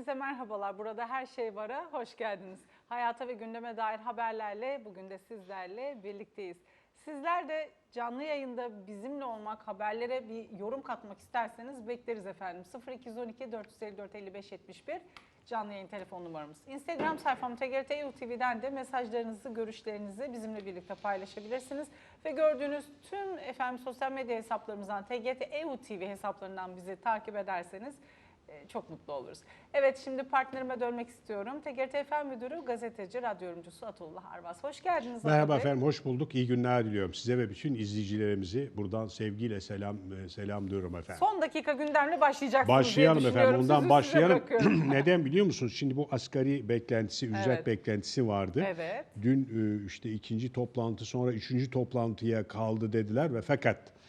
Hepinize merhabalar. Burada her şey vara hoş geldiniz. Hayata ve gündeme dair haberlerle bugün de sizlerle birlikteyiz. Sizler de canlı yayında bizimle olmak, haberlere bir yorum katmak isterseniz bekleriz efendim. 0212 454 55 71 canlı yayın telefon numaramız. Instagram sayfam TGRT de mesajlarınızı, görüşlerinizi bizimle birlikte paylaşabilirsiniz. Ve gördüğünüz tüm efendim sosyal medya hesaplarımızdan TGRT TV hesaplarından bizi takip ederseniz e, çok mutlu oluruz. Evet şimdi partnerime dönmek istiyorum. TGRT FM Müdürü, gazeteci, radyo yorumcusu Atullah Arvas. Hoş geldiniz. Merhaba Bey. efendim, hoş bulduk. İyi günler diliyorum size ve bütün izleyicilerimizi buradan sevgiyle selam e, selamlıyorum efendim. Son dakika gündemle başlayacaksınız Başlayalım efendim, Sözü size başlayalım. Neden biliyor musunuz? Şimdi bu asgari beklentisi, ücret Evet. beklentisi vardı. Evet. Dün e, işte ikinci toplantı sonra üçüncü toplantıya kaldı dediler ve fakat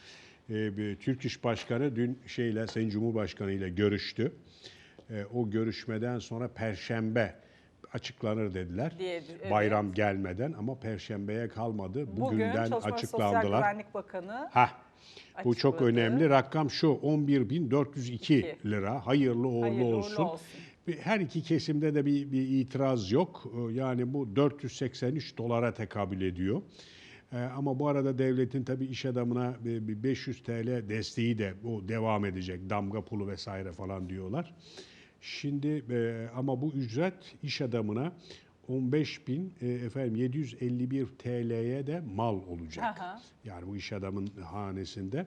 e, Türk İş Başkanı dün şeyle Sayın Cumhurbaşkanı ile görüştü. E, O görüşmeden sonra Perşembe açıklanır dediler. Diye- evet. Bayram gelmeden ama Perşembeye kalmadı. Bugün Bugünden Çalışma ve Sosyal açıklandılar. Güvenlik Bakanı Ha. Bu çok önemli. Rakam şu 11.402 İki. lira. Hayırlı uğurlu Hayırlı olsun. olsun. Her iki kesimde de bir, bir itiraz yok. Ee, Yani bu 483 dolara tekabül ediyor. Ee, Ama bu arada devletin tabii iş adamına bir bir 500 TL desteği de bu devam edecek. Damga pulu vesaire falan diyorlar. Şimdi e, ama bu ücret iş adamına 15 bin e, efendim 751 TL'ye de mal olacak. Aha. Yani bu iş adamın hanesinde.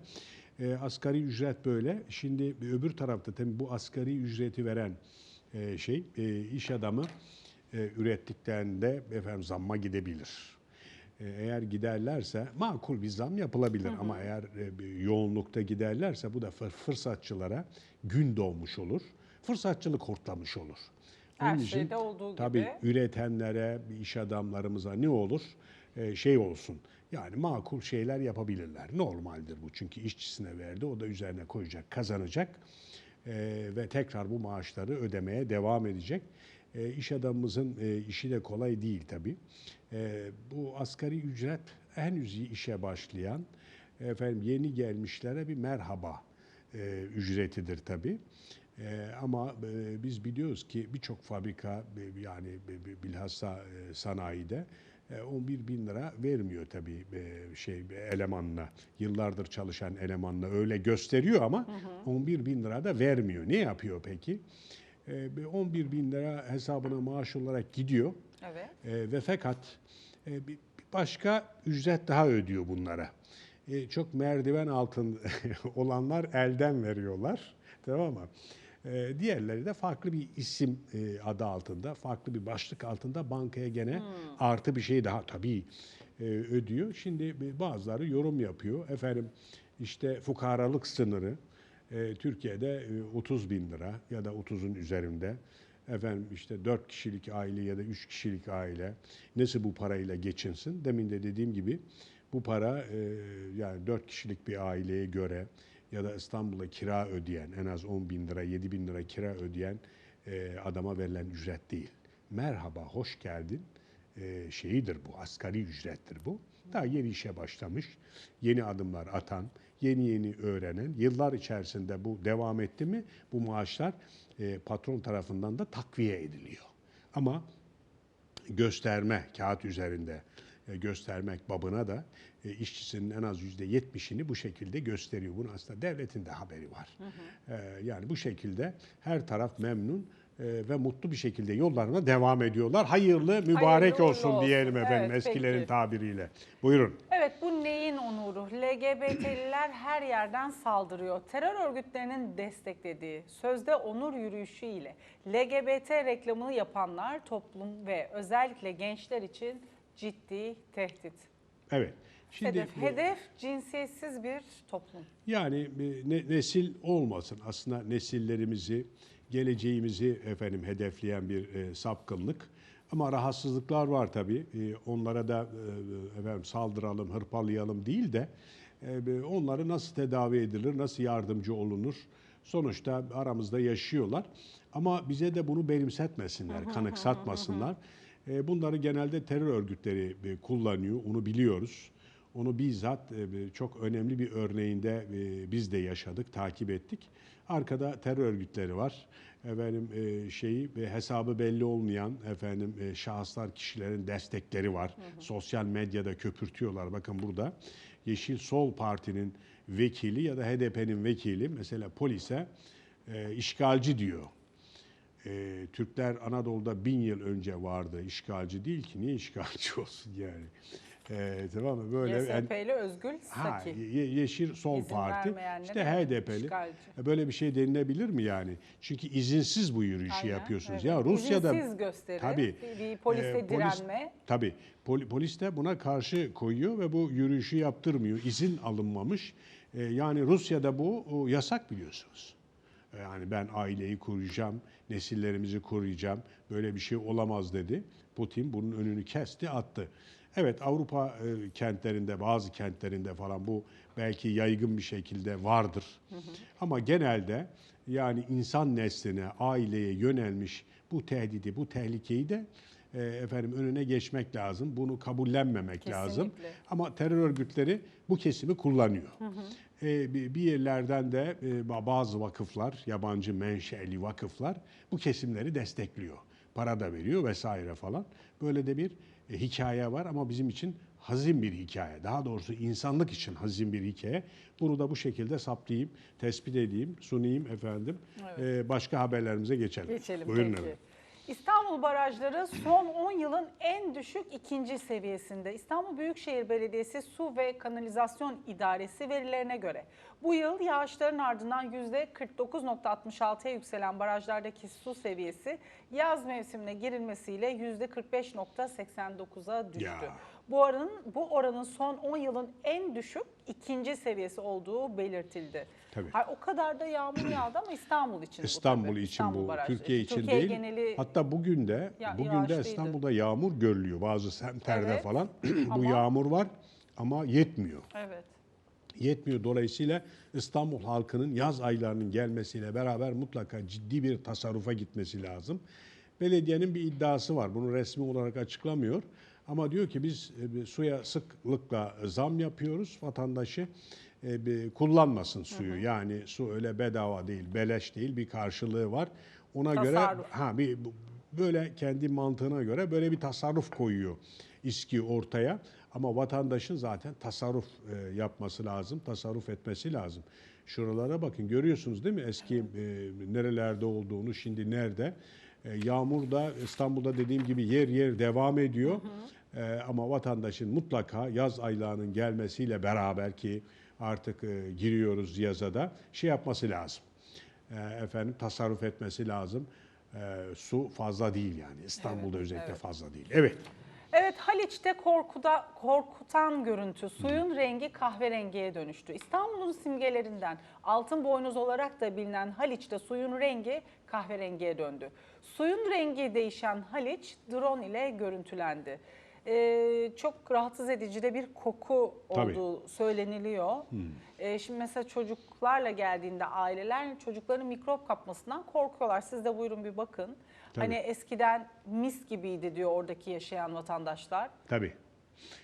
E, asgari ücret böyle. Şimdi öbür tarafta tabii bu asgari ücreti veren e, şey e, iş adamı e, ürettiklerinde efendim zamma gidebilir. E, Eğer giderlerse makul bir zam yapılabilir ama eğer e, yoğunlukta giderlerse bu da fır- fırsatçılara gün doğmuş olur. Fırsatçılık hortlamış olur. Her Onun için şeyde olduğu tabii gibi. üretenlere, iş adamlarımıza ne olur? Ee, şey olsun. Yani makul şeyler yapabilirler. Normaldir bu çünkü işçisine verdi. O da üzerine koyacak, kazanacak. Ee, ve tekrar bu maaşları ödemeye devam edecek. Ee, iş adamımızın e, işi de kolay değil tabii. Ee, bu asgari ücret henüz işe başlayan, efendim yeni gelmişlere bir merhaba e, ücretidir tabii. E, ama e, biz biliyoruz ki birçok fabrika e, yani bi- bi- bilhassa e, sanayide e, 11 bin lira vermiyor tabii e, şey elemanla. Yıllardır çalışan elemanla öyle gösteriyor ama 11 bin lira da vermiyor. Ne yapıyor peki? E, bir 11 bin lira hesabına maaş olarak gidiyor. Evet. E, ve fakat e, bir başka ücret daha ödüyor bunlara. E, çok merdiven altın olanlar elden veriyorlar. Tamam mı? E, diğerleri de farklı bir isim e, adı altında, farklı bir başlık altında bankaya gene artı bir şey daha tabii e, ödüyor. Şimdi bir- bazıları yorum yapıyor. Efendim işte fukaralık sınırı e, Türkiye'de e, 30 bin lira ya da 30'un üzerinde. Efendim işte 4 kişilik aile ya da 3 kişilik aile nasıl bu parayla geçinsin? Demin de dediğim gibi bu para e, yani 4 kişilik bir aileye göre ya da İstanbul'a kira ödeyen en az 10 bin lira 7 bin lira kira ödeyen e, adama verilen ücret değil. Merhaba hoş geldin e, şeyidir bu asgari ücrettir bu. Daha yeni işe başlamış, yeni adımlar atan, yeni yeni öğrenen, yıllar içerisinde bu devam etti mi bu maaşlar e, patron tarafından da takviye ediliyor. Ama gösterme kağıt üzerinde e, göstermek babına da e, işçisinin en az yüzde yetmişini bu şekilde gösteriyor. Bunun aslında devletin de haberi var. E, yani bu şekilde her taraf memnun ve mutlu bir şekilde yollarına devam ediyorlar. Hayırlı, mübarek Hayırlı olsun olsun. diyelim efendim Evet, eskilerin peki. tabiriyle. Buyurun. Evet bu neyin onuru? LGBT'liler her yerden saldırıyor. Terör örgütlerinin desteklediği sözde onur yürüyüşü ile LGBT reklamını yapanlar toplum ve özellikle gençler için ciddi tehdit. Evet. Şimdi hedef, hedef cinsiyetsiz bir toplum. Yani e, ne- nesil olmasın. Aslında nesillerimizi, geleceğimizi efendim hedefleyen bir e, sapkınlık. Ama rahatsızlıklar var tabii. E, onlara da e, efendim saldıralım, hırpalayalım değil de e, onları nasıl tedavi edilir, nasıl yardımcı olunur? Sonuçta aramızda yaşıyorlar. Ama bize de bunu benimsetmesinler, kanıksatmasınlar. E, Bunları genelde terör örgütleri e, kullanıyor, onu biliyoruz. Onu bizzat e, çok önemli bir örneğinde e, biz de yaşadık, takip ettik. Arkada terör örgütleri var. Efendim e, şeyi hesabı belli olmayan efendim şahıslar, kişilerin destekleri var. Sosyal medyada köpürtüyorlar. Bakın burada Yeşil Sol Parti'nin vekili ya da HDP'nin vekili mesela polise işgalci diyor. E, Türkler Anadolu'da bin yıl önce vardı. İşgalci değil ki. Niye işgalci olsun yani? E, tamam mı? Böyle YSP'li Özgül Ha, Saki. Ye- Yeşil Sol İzin Parti. vermeyenlere İşte HDP'li. işgalci. E, Böyle bir şey denilebilir mi yani? Çünkü izinsiz bu yürüyüşü Aynen, yapıyorsunuz. evet. Ya Rusya'da İzinsiz gösteri, tabii bir polise e, polis- direnme. Tabii. Pol- polis de buna karşı koyuyor ve bu yürüyüşü yaptırmıyor. İzin alınmamış. E, yani Rusya'da bu o, yasak biliyorsunuz. E, Yani ben aileyi koruyacağım, nesillerimizi koruyacağım. Böyle bir şey olamaz dedi. Putin bunun önünü kesti, attı. Evet Avrupa e, kentlerinde, bazı kentlerinde falan bu belki yaygın bir şekilde vardır. Ama genelde yani insan nesline, aileye yönelmiş bu tehdidi, bu tehlikeyi de e, efendim önüne geçmek lazım. Bunu kabullenmemek lazım. Kesinlikle. Ama terör örgütleri bu kesimi kullanıyor. E, bir yerlerden de e, bazı vakıflar, yabancı menşeli vakıflar bu kesimleri destekliyor. Para da veriyor vesaire falan. Böyle de bir hikaye var ama bizim için hazin bir hikaye. Daha doğrusu insanlık için hazin bir hikaye. Bunu da bu şekilde saptayayım, tespit edeyim, sunayım efendim. E, başka haberlerimize geçelim. Geçelim Buyurun peki. efendim. İstanbul barajları son 10 yılın en düşük ikinci seviyesinde. İstanbul Büyükşehir Belediyesi Su ve Kanalizasyon İdaresi verilerine göre bu yıl yağışların ardından %49.66'ya yükselen barajlardaki su seviyesi yaz mevsimine girilmesiyle %45.89'a düştü. Ya. Bu oranın bu oranın son 10 yılın en düşük ikinci seviyesi olduğu belirtildi. Tabii. Ha, o kadar da yağmur yağdı ama İstanbul için bu İstanbul tabii. için İstanbul bu, barajları. Türkiye için Türkiye değil. geneli Hatta bugün de Ya- bugün de. İstanbul'da yağmur görülüyor bazı semtlerde Evet, falan. bu ama- yağmur var ama yetmiyor. evet. Yetmiyor. Dolayısıyla İstanbul halkının yaz aylarının gelmesiyle beraber mutlaka ciddi bir tasarrufa gitmesi lazım. Belediyenin bir iddiası var. Bunu resmi olarak açıklamıyor. Ama diyor ki biz e, suya sıklıkla zam yapıyoruz. Vatandaşı e, kullanmasın suyu. Yani su öyle bedava değil, beleş değil. Bir karşılığı var. Ona göre Tasarruf. ha bir böyle kendi mantığına göre böyle bir tasarruf koyuyor İSKİ ortaya. Ama vatandaşın zaten tasarruf e, yapması lazım, tasarruf etmesi lazım. Şuralara bakın görüyorsunuz değil mi eski e, nerelerde olduğunu, şimdi nerede? E, yağmur da İstanbul'da dediğim gibi yer yer devam ediyor. E, ama vatandaşın mutlaka yaz aylarının gelmesiyle beraber ki artık e, giriyoruz yaza da şey yapması lazım. E, efendim tasarruf etmesi lazım. E, su fazla değil yani İstanbul'da özellikle fazla değil. Evet. Evet Haliç'te korkuda korkutan görüntü suyun rengi kahverengiye dönüştü. İstanbul'un simgelerinden altın boynuz olarak da bilinen Haliç'te suyun rengi kahverengiye döndü. Suyun rengi değişen Haliç drone ile görüntülendi. Ee, çok rahatsız edici de bir koku Tabii. olduğu söyleniliyor. Ee, şimdi mesela çocuklarla geldiğinde aileler çocukların mikrop kapmasından korkuyorlar. Siz de buyurun bir bakın. Tabii. Hani eskiden mis gibiydi diyor oradaki yaşayan vatandaşlar. Tabii.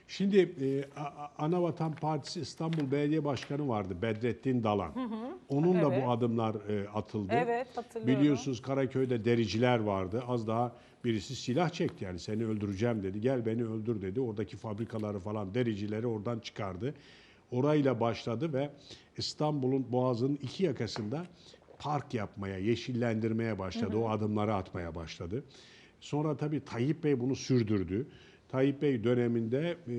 Şimdi e, A- A- Anavatan Partisi İstanbul Belediye Başkanı vardı Bedrettin Dalan. Onun da Evet. bu adımlar e, atıldı. Evet, hatırlıyorum. Biliyorsunuz Karaköy'de dericiler vardı. Az daha birisi silah çekti yani seni öldüreceğim dedi. Gel beni öldür dedi. Oradaki fabrikaları falan dericileri oradan çıkardı. Orayla başladı ve İstanbul'un boğazının iki yakasında park yapmaya, yeşillendirmeye başladı. O adımları atmaya başladı. Sonra tabii Tayyip Bey bunu sürdürdü. Tayyip Bey döneminde e,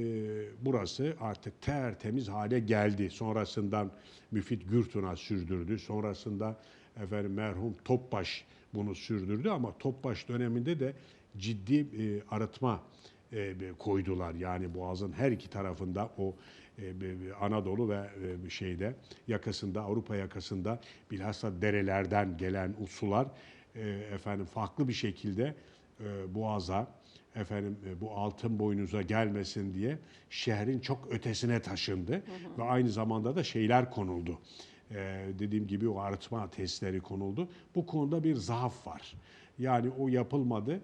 burası artık tertemiz hale geldi. Sonrasından Müfit Gürtun'a sürdürdü. Sonrasında efendim merhum Topbaş bunu sürdürdü ama Topbaş döneminde de ciddi e, arıtma e, koydular. Yani Boğaz'ın her iki tarafında o e, Anadolu ve e, şeyde yakasında Avrupa yakasında bilhassa derelerden gelen sular e, efendim farklı bir şekilde e, Boğaz'a efendim e, bu altın boynuza gelmesin diye şehrin çok ötesine taşındı ve aynı zamanda da şeyler konuldu. E, dediğim gibi o arıtma testleri konuldu. Bu konuda bir zaaf var. Yani o yapılmadı.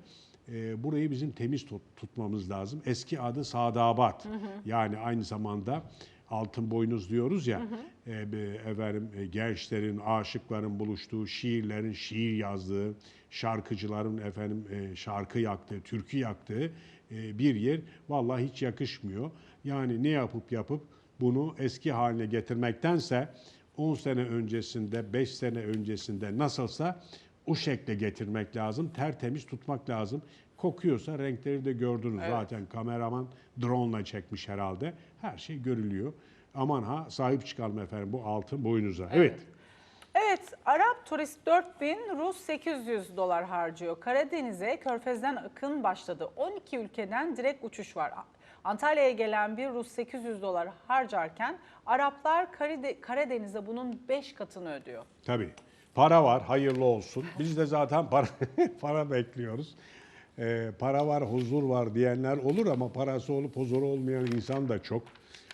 e, burayı bizim temiz tut- tutmamız lazım. Eski adı Sadabat. Yani aynı zamanda altın boynuz diyoruz ya. e, be- efendim e, gençlerin, aşıkların buluştuğu, şiirlerin şiir yazdığı, şarkıcıların efendim e, şarkı yaktığı, türkü yaktığı e, bir yer. Vallahi hiç yakışmıyor. Yani ne yapıp yapıp bunu eski haline getirmektense 10 sene öncesinde, 5 sene öncesinde nasılsa o şekle getirmek lazım. Tertemiz tutmak lazım. Kokuyorsa renkleri de gördünüz zaten. Kameraman drone ile çekmiş herhalde. Her şey görülüyor. Aman ha sahip çıkalım efendim bu altın boyunuza. Evet. Evet, Arap turist 4000, Rus 800 dolar harcıyor. Karadeniz'e Körfez'den akın başladı. 12 ülkeden direkt uçuş var. Antalya'ya gelen bir Rus 800 dolar harcarken Araplar Karade- Karadeniz'e bunun 5 katını ödüyor. Tabii. Para var, hayırlı olsun. Biz de zaten para, para bekliyoruz. Ee, para var, huzur var diyenler olur ama parası olup huzuru olmayan insan da çok.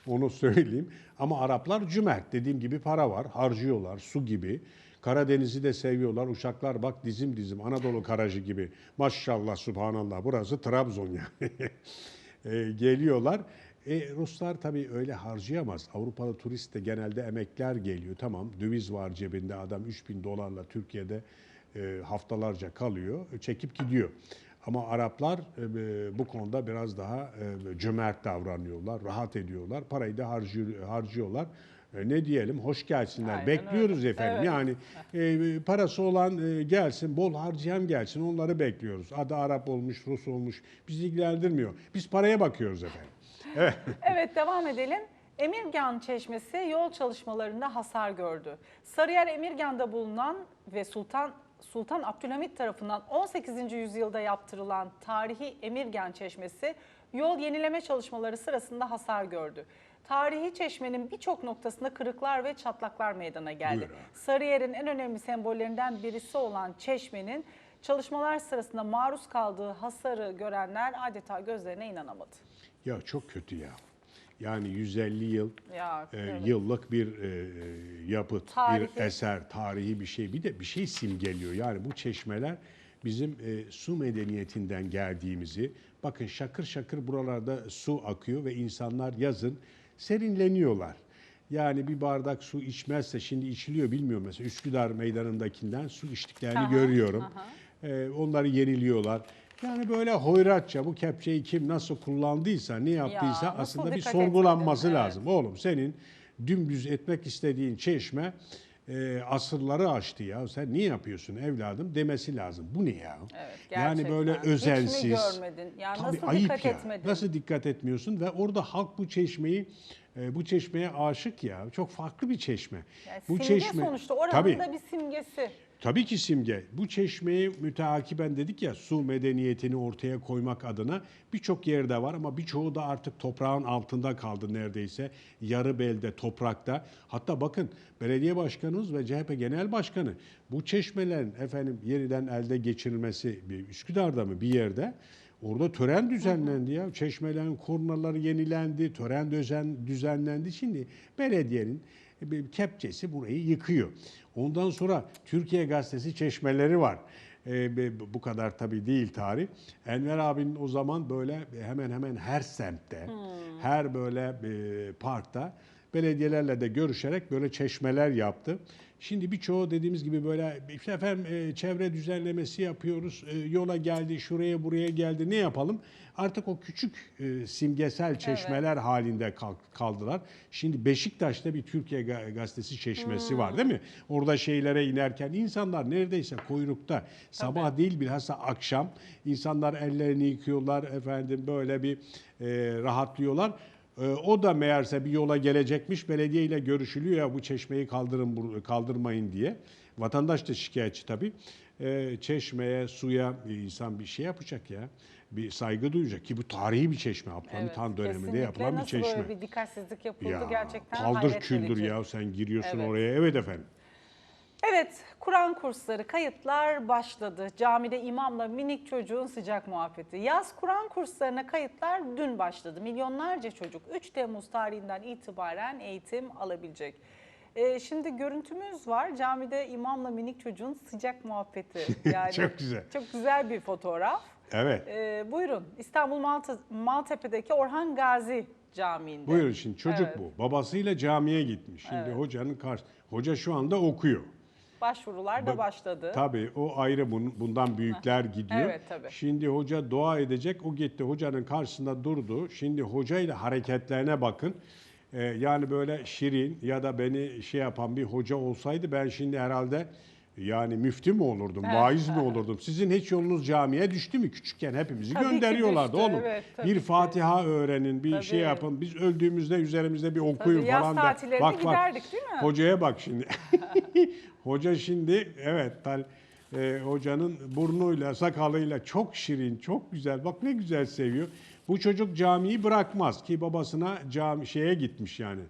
Onu söyleyeyim. Ama Araplar cömert. Dediğim gibi para var, harcıyorlar, su gibi. Karadeniz'i de seviyorlar. Uçaklar bak dizim dizim Anadolu Karajı gibi. Maşallah, subhanallah. Burası Trabzon yani. E, geliyorlar. E, Ruslar tabii öyle harcayamaz. Avrupalı turist de genelde emekler geliyor. Tamam döviz var cebinde adam 3000 dolarla Türkiye'de e, haftalarca kalıyor. e, Çekip gidiyor. Ama Araplar e, bu konuda biraz daha e, cömert davranıyorlar, rahat ediyorlar. Parayı da harcıyor, harcıyorlar. E, ne diyelim? Hoş gelsinler. Aynen Bekliyoruz öyle. efendim. Evet. Yani e, parası olan e, gelsin, bol harcayan gelsin. Onları bekliyoruz. Adı Arap olmuş, Rus olmuş. Bizi ilgilendirmiyor. Biz paraya bakıyoruz efendim. Evet. Evet devam edelim. Emirgan Çeşmesi yol çalışmalarında hasar gördü. Sarıyer Emirgan'da bulunan ve Sultan Sultan Abdülhamit tarafından 18. yüzyılda yaptırılan tarihi Emirgan Çeşmesi yol yenileme çalışmaları sırasında hasar gördü. Tarihi çeşmenin birçok noktasında kırıklar ve çatlaklar meydana geldi. Buyur abi. Sarıyer'in en önemli sembollerinden birisi olan çeşmenin çalışmalar sırasında maruz kaldığı hasarı görenler adeta gözlerine inanamadı. Ya çok kötü ya. Yani 150 yıl Ya, e, evet. yıllık bir e, e, yapıt, Tarihi. bir eser, tarihi bir şey. Bir de bir şey simgeliyor. Yani bu çeşmeler bizim e, su medeniyetinden geldiğimizi. Bakın şakır şakır buralarda su akıyor ve insanlar yazın serinleniyorlar. Yani bir bardak su içmezse şimdi içiliyor bilmiyorum mesela Üsküdar meydanındakinden su içtiklerini Aha, görüyorum. Ee, onları yeniliyorlar. Yani böyle hoyratça bu kepçeyi kim nasıl kullandıysa, ne yaptıysa nasıl aslında bir dikkat sorgulanması etmedin? Evet. lazım. Oğlum senin dümdüz etmek istediğin çeşme e, asırları aştı ya. Sen niye yapıyorsun evladım demesi lazım. Bu ne ya? Evet, yani böyle gerçekten. özensiz. Hiç mi görmedin? Ya Tabii nasıl ayıp dikkat ya. etmedin? Nasıl dikkat etmiyorsun ve orada halk bu çeşmeyi e, bu çeşmeye aşık ya. Çok farklı bir çeşme. Yani bu simge çeşme sonuçta oranın da bir simgesi. Tabii ki simge. Bu çeşmeyi müteakiben dedik ya su medeniyetini ortaya koymak adına birçok yerde var ama birçoğu da artık toprağın altında kaldı neredeyse. Yarı belde, toprakta. Hatta bakın belediye başkanımız ve CHP genel başkanı bu çeşmelerin efendim yeniden elde geçirilmesi bir Üsküdar'da mı bir yerde Orada tören düzenlendi ya. Çeşmelerin kornaları yenilendi, tören düzen, düzenlendi. Şimdi belediyenin kepçesi burayı yıkıyor. Ondan sonra Türkiye Gazetesi çeşmeleri var. Be- bu kadar tabii değil tarih. Enver abinin o zaman böyle hemen hemen her semtte, her böyle e, parkta belediyelerle de görüşerek böyle çeşmeler yaptı. Şimdi birçoğu dediğimiz gibi böyle işte efendim e, çevre düzenlemesi yapıyoruz. E, yola geldi, şuraya buraya geldi. Ne yapalım? Artık o küçük e, simgesel çeşmeler halinde kal- kaldılar. Şimdi Beşiktaş'ta bir Türkiye Ga- Gazetesi çeşmesi var değil mi? Orada şeylere inerken insanlar neredeyse kuyrukta. Sabah değil bilhassa akşam insanlar ellerini yıkıyorlar efendim böyle bir e, rahatlıyorlar. Ee, O da meğerse bir yola gelecekmiş. Belediye ile görüşülüyor ya bu çeşmeyi kaldırın kaldırmayın diye. Vatandaş da şikayetçi tabii. Ee, çeşmeye, suya insan bir şey yapacak ya. Bir saygı duyacak ki bu tarihi bir çeşme. Abdülhamit Han döneminde yapılan bir Nasıl çeşme. böyle bir dikkatsizlik yapıldı Ya gerçekten hayret küldür ya sen giriyorsun Evet. oraya. Evet efendim. Evet, Kur'an kursları, kayıtlar başladı. Camide imamla minik çocuğun sıcak muhabbeti. Yaz Kur'an kurslarına kayıtlar dün başladı. Milyonlarca çocuk 3 Temmuz tarihinden itibaren eğitim alabilecek. Ee, şimdi görüntümüz var. Camide imamla minik çocuğun sıcak muhabbeti. Yani Çok güzel. Çok güzel bir fotoğraf. Evet. Ee, buyurun İstanbul Malta, Maltepe'deki Orhan Gazi Camii'nde. Buyurun şimdi çocuk Evet. bu. Babasıyla camiye gitmiş. Şimdi hocanın karşı hoca şu anda okuyor. Başvurular da başladı. Tabii o ayrı bun- bundan büyükler gidiyor. Evet, tabii. Şimdi hoca dua edecek. O gitti hocanın karşısında durdu. Şimdi hocayla hareketlerine bakın. Ee, yani böyle şirin ya da beni şey yapan bir hoca olsaydı ben şimdi herhalde yani müftü mü olurdum, vaiz mi olurdum? Sizin hiç yolunuz camiye düştü mü? Küçükken hepimizi Tabii ki gönderiyorlardı düştü, oğlum. evet, bir ki. Fatiha öğrenin, bir şey Tabii. yapın. Biz öldüğümüzde üzerimizde bir okuyun Tabii, falan da. tatillerinde giderdik, değil mi? Hocaya bak şimdi. Hoca şimdi evet tal, e, hocanın burnuyla sakalıyla çok şirin, çok güzel. Bak ne güzel seviyor. Bu çocuk camiyi bırakmaz ki babasına cami şeye gitmiş yani.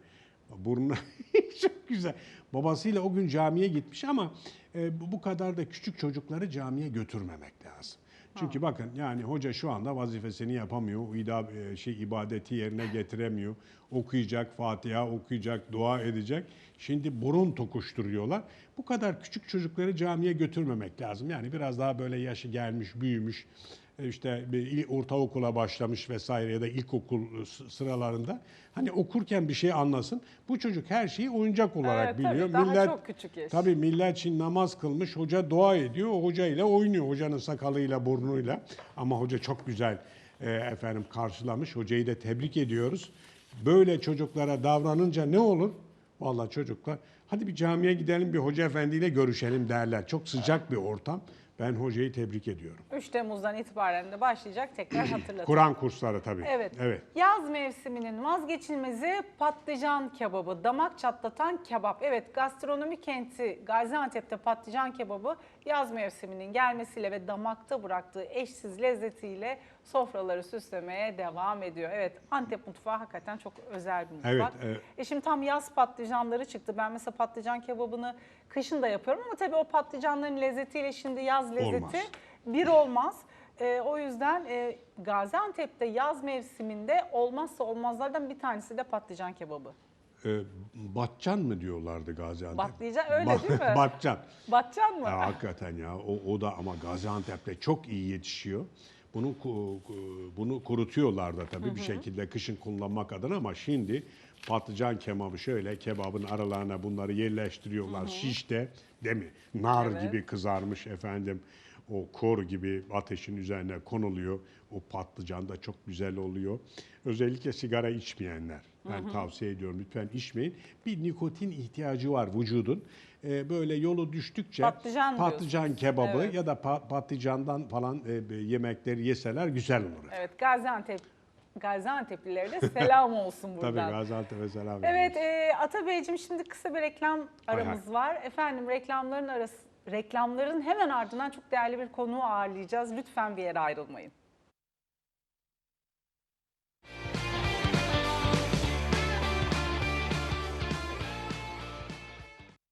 Burnu çok güzel. Babasıyla o gün camiye gitmiş ama e, bu- kadar da küçük çocukları camiye götürmemek lazım. Çünkü bakın yani hoca şu anda vazifesini yapamıyor. ida- e, şey ibadeti yerine getiremiyor. Okuyacak, Fatiha okuyacak, dua edecek. Şimdi burun tokuşturuyorlar. Bu kadar küçük çocukları camiye götürmemek lazım. Yani biraz daha böyle yaşı gelmiş, büyümüş, işte bir ortaokula başlamış vesaire ya da ilkokul s- sıralarında hani okurken bir şey anlasın. Bu çocuk her şeyi oyuncak olarak Evet, tabii, biliyor. daha çok küçük yaş. Tabii millet şimdi namaz kılmış, hoca dua ediyor, o hoca ile oynuyor, hocanın sakalıyla, burnuyla. Ama hoca çok güzel e, efendim karşılamış, hocayı da tebrik ediyoruz. Böyle çocuklara davranınca ne olur? Vallahi çocuklar, hadi bir camiye gidelim, bir hoca efendiyle görüşelim derler. Çok sıcak bir ortam. Ben hocayı tebrik ediyorum. 3 Temmuz'dan itibaren de başlayacak tekrar hatırlatalım. Kur'an kursları tabii. Evet. Evet. Yaz mevsiminin vazgeçilmezi patlıcan kebabı, damak çatlatan kebap. Evet, gastronomi kenti Gaziantep'te patlıcan kebabı yaz mevsiminin gelmesiyle ve damakta bıraktığı eşsiz lezzetiyle sofraları süslemeye devam ediyor. Evet, Antep mutfağı hakikaten çok özel bir mutfak. Evet, evet. E şimdi tam yaz patlıcanları çıktı. Ben mesela patlıcan kebabını kışın da yapıyorum ama tabii o patlıcanların lezzetiyle şimdi yaz lezzeti Olmaz. bir olmaz. Ee, o yüzden e, Gaziantep'te yaz mevsiminde olmazsa olmazlardan bir tanesi de patlıcan kebabı. Ee, batcan mı diyorlardı Gaziantep? Batlıcan öyle Ba- değil mi? batcan. Batcan mı? Ya hakikaten ya o, o da ama Gaziantep'te çok iyi yetişiyor. Bunu bunu kurutuyorlar da tabii bir şekilde kışın kullanmak adına ama şimdi patlıcan kebabı şöyle kebabın aralarına bunları yerleştiriyorlar şişte değil mi? Nar Evet. gibi kızarmış efendim. O kor gibi ateşin üzerine konuluyor. O patlıcan da çok güzel oluyor. Özellikle sigara içmeyenler. Ben tavsiye ediyorum lütfen içmeyin. Bir nikotin ihtiyacı var vücudun. Ee, böyle yolu düştükçe Patlıcan patlıcan kebabı Evet. ya da pa- patlıcandan falan e, yemekleri yeseler güzel olur. Evet Gaziantep Gaziantep'lilere de selam olsun Tabii buradan. Gaziantep'e selam Evet e, Atabeyciğim şimdi kısa bir reklam aramız var. Efendim reklamların arası reklamların hemen ardından çok değerli bir konuğu ağırlayacağız. Lütfen bir yere ayrılmayın.